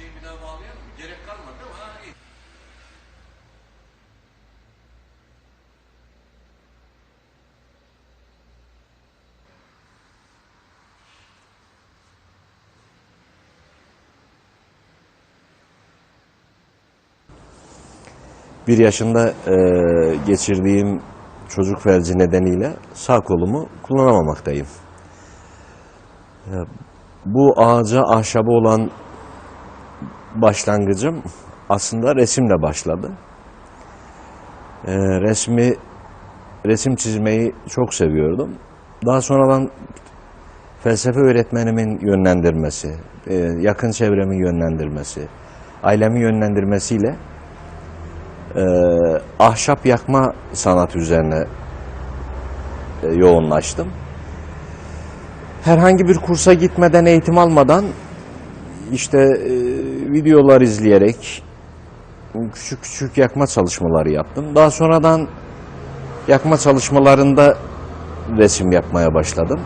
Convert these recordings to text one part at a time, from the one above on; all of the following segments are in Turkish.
şeyi bir daha bağlayalım mı? Gerek kalmadı ha, iyi. Bir yaşında e, geçirdiğim çocuk felci nedeniyle sağ kolumu kullanamamaktayım. Bu ağaca ahşabı olan başlangıcım aslında resimle başladı. E, resmi resim çizmeyi çok seviyordum. Daha sonradan felsefe öğretmenimin yönlendirmesi, e, yakın çevremin yönlendirmesi, ailemin yönlendirmesiyle e, ahşap yakma sanatı üzerine e, yoğunlaştım. Herhangi bir kursa gitmeden, eğitim almadan işte e, videolar izleyerek küçük küçük yakma çalışmaları yaptım. Daha sonradan yakma çalışmalarında resim yapmaya başladım.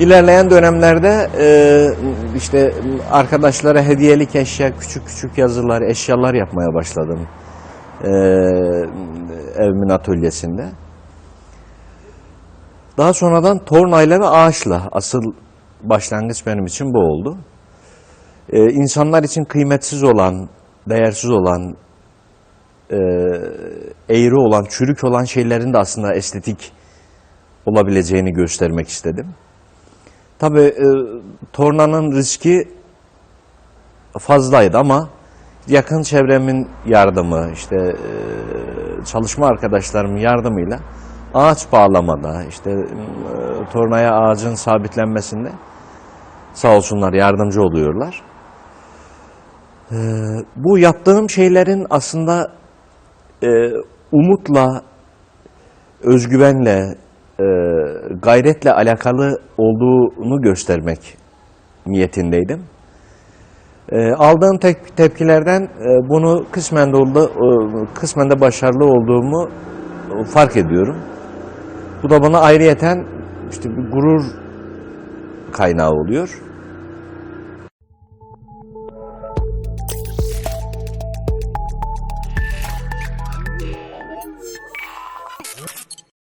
İlerleyen dönemlerde e, işte arkadaşlara hediyelik eşya, küçük küçük yazılar, eşyalar yapmaya başladım e, evimin atölyesinde. Daha sonradan tornayla ve ağaçla asıl başlangıç benim için bu oldu. E, insanlar için kıymetsiz olan, değersiz olan, e, eğri olan, çürük olan şeylerin de aslında estetik olabileceğini göstermek istedim. Tabii e, tornanın riski fazlaydı ama yakın çevremin yardımı, işte e, çalışma arkadaşlarımın yardımıyla ağaç bağlamada, işte e, tornaya ağacın sabitlenmesinde sağ olsunlar yardımcı oluyorlar. E, bu yaptığım şeylerin aslında e, umutla, özgüvenle, e, gayretle alakalı olduğunu göstermek niyetindeydim. E, aldığım tek, tepkilerden e, bunu kısmen de oldu, e, kısmen de başarılı olduğumu e, fark ediyorum. Bu da bana ayrıyeten işte bir gurur kaynağı oluyor.